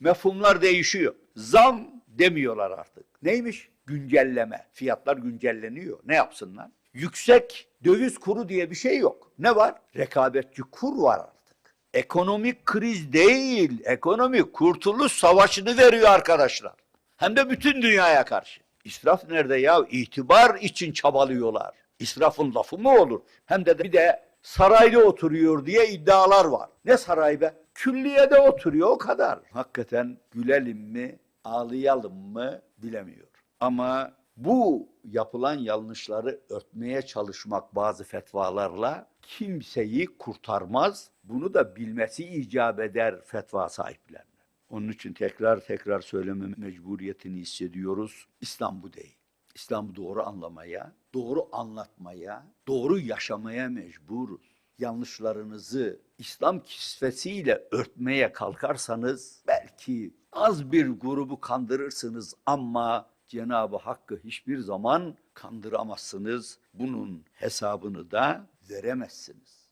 Mefhumlar değişiyor. Zam demiyorlar artık. Neymiş? Güncelleme. Fiyatlar güncelleniyor. Ne yapsınlar? Yüksek döviz kuru diye bir şey yok. Ne var? Rekabetçi kur var artık. Ekonomik kriz değil, ekonomik kurtuluş savaşını veriyor arkadaşlar. Hem de bütün dünyaya karşı. İsraf nerede ya? İtibar için çabalıyorlar. İsrafın lafı mı olur? Hem de bir de sarayda oturuyor diye iddialar var. Ne saray be? Külliyede oturuyor o kadar. Hakikaten gülelim mi, ağlayalım mı bilemiyor. Ama bu yapılan yanlışları örtmeye çalışmak bazı fetvalarla kimseyi kurtarmaz. Bunu da bilmesi icap eder fetva sahiplerine. Onun için tekrar tekrar söyleme mecburiyetini hissediyoruz. İslam bu değil. İslam'ı doğru anlamaya, doğru anlatmaya, doğru yaşamaya mecburuz. Yanlışlarınızı İslam kisvesiyle örtmeye kalkarsanız belki az bir grubu kandırırsınız ama Cenab-ı Hakk'ı hiçbir zaman kandıramazsınız. Bunun hesabını da veremezsiniz.